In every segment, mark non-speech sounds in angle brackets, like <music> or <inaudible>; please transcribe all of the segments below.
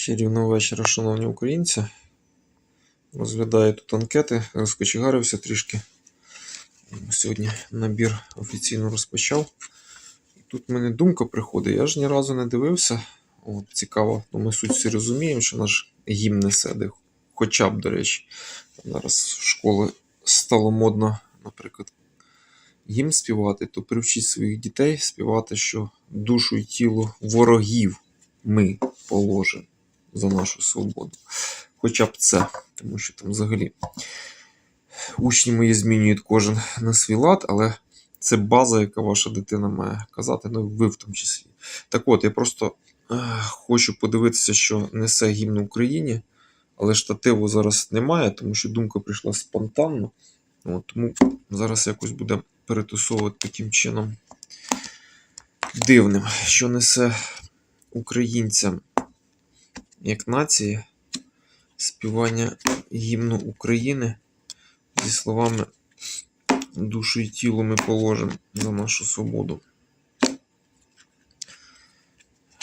Чарівного вечора, шановні українці. Розглядаю тут анкети, розкочегарився трішки. Сьогодні набір офіційно розпочав. Тут в мене думка приходить. Я ж ні разу не дивився. От, цікаво, ну, ми суть всі розуміємо, що наш гімн несе, де хоча б, до речі, зараз в школи стало модно, наприклад, гімн співати, то привчіть своїх дітей співати, що душу і тіло ворогів ми положимо за нашу свободу. Хоча б це, тому що там взагалі учні мої змінюють кожен на свій лад, але це база, яка ваша дитина має казати, ну ви в тому числі. Так от, я просто е, хочу подивитися, що несе гімн Україні, але штативу зараз немає, тому що думка прийшла спонтанно. От, тому зараз якось буде перетусовувати таким чином дивним, що несе українцям як нації співання гімну України зі словами душу і тіло ми положимо за нашу свободу.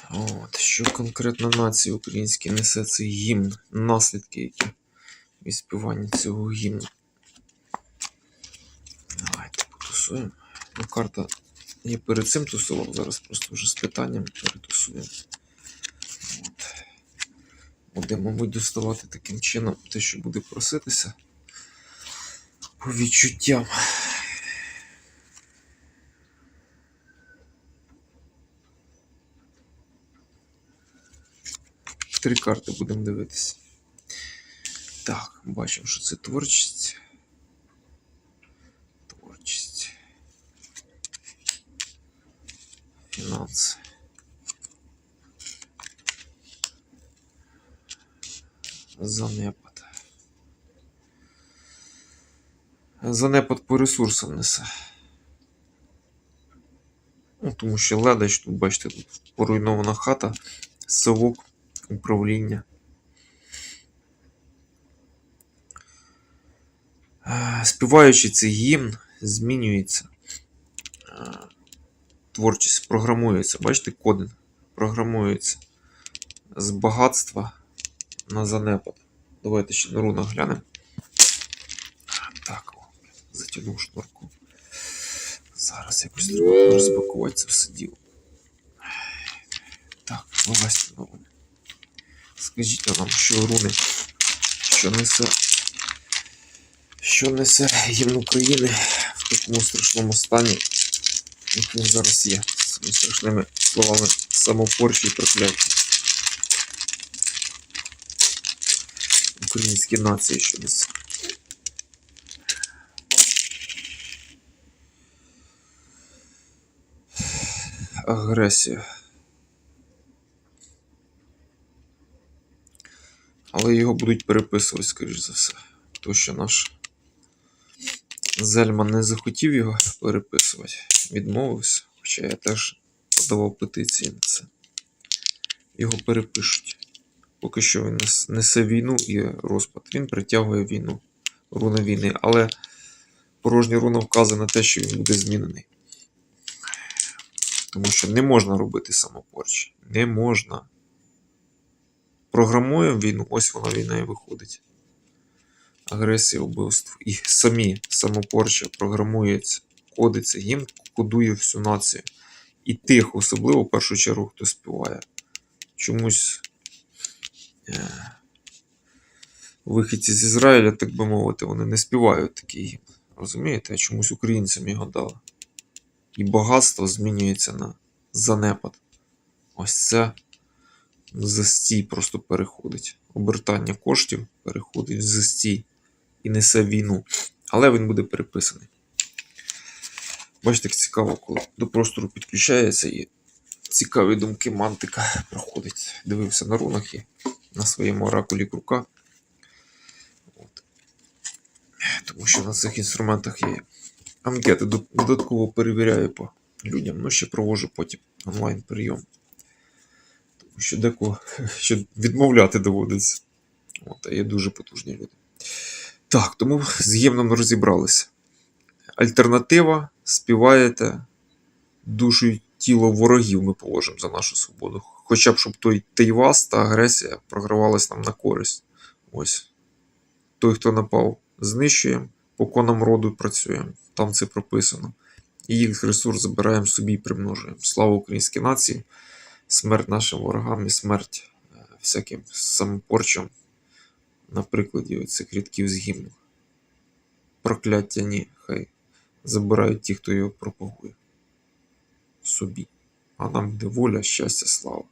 От, що конкретно нації українській несе цей гімн, наслідки, які від співання цього гімну. Давайте потусуємо. Ну, карта я перед цим тусував, зараз просто вже з питанням перетусуємо. От. Буде, мабуть, доставати таким чином те, що буде проситися по відчуттям. Три карти будемо дивитися. Так, бачимо, що це творчість. Творчість. Фінанси. Занепад. Занепад по ресурсам несе. Ну, тому що ледач, тут, бачите, тут поруйнована хата, совок, управління. Е, Співаючи цей гімн, змінюється. е, Творчість програмується. Бачите, кодинг програмується з багатства на занепад. Давайте ще на рунах глянемо. Так, о, затягнув шнурку. Зараз якось треба розпакувати це все діло. Так, вилазьте на руни. Скажіть нам, що руни, що несе, що несе гімн України в такому страшному стані, як він зараз є, з страшними словами самопорчі і прокляття. Українські нації, що несе. Агресія. Але його будуть переписувати, скоріш за все. Тому що наш Зельман не захотів його переписувати, відмовився. Хоча я теж подавав петиції на це. Його перепишуть. Поки що він несе війну і розпад. Він притягує війну, руна війни. Але порожня руна вказує на те, що він буде змінений. Тому що не можна робити самопорчі. Не можна. Програмуємо війну, ось вона війна і виходить. Агресія, вбивство. І самі самопорча програмується, кодиться, гімн кодує всю націю. І тих, особливо в першу чергу, хто співає. Чомусь вихідці з Ізраїля, так би мовити, вони не співають такий гімн. Розумієте? А чомусь українцям його дали. І багатство змінюється на занепад. Ось це застій просто переходить. Обертання коштів переходить в застій і несе війну. Але він буде переписаний. Бачите, як цікаво, коли до простору підключається і цікаві думки мантика <laughs> проходить. Дивився на рунах і на своєму оракулі крука. От. Тому що на цих інструментах є анкети додатково перевіряю по людям. Ну, ще проводжу потім онлайн прийом. Тому що декого <laughs> ще відмовляти доводиться. От, а є дуже потужні люди. Так, тому з гімном розібралися. Альтернатива співаєте душу, й- тіло ворогів ми положимо за нашу свободу. Хоча б щоб той Тейвас та агресія програвалась нам на користь. Ось. Той, хто напав, знищуємо, по конам роду працюємо. Там це прописано. І їх ресурс забираємо собі і примножуємо. Слава українській нації, смерть нашим ворогам і смерть е, всяким самопорчам на прикладі цих рядків з гімну. Прокляття ні, хай забирають ті, хто його пропагує. Собі. А нам буде воля, щастя, слава.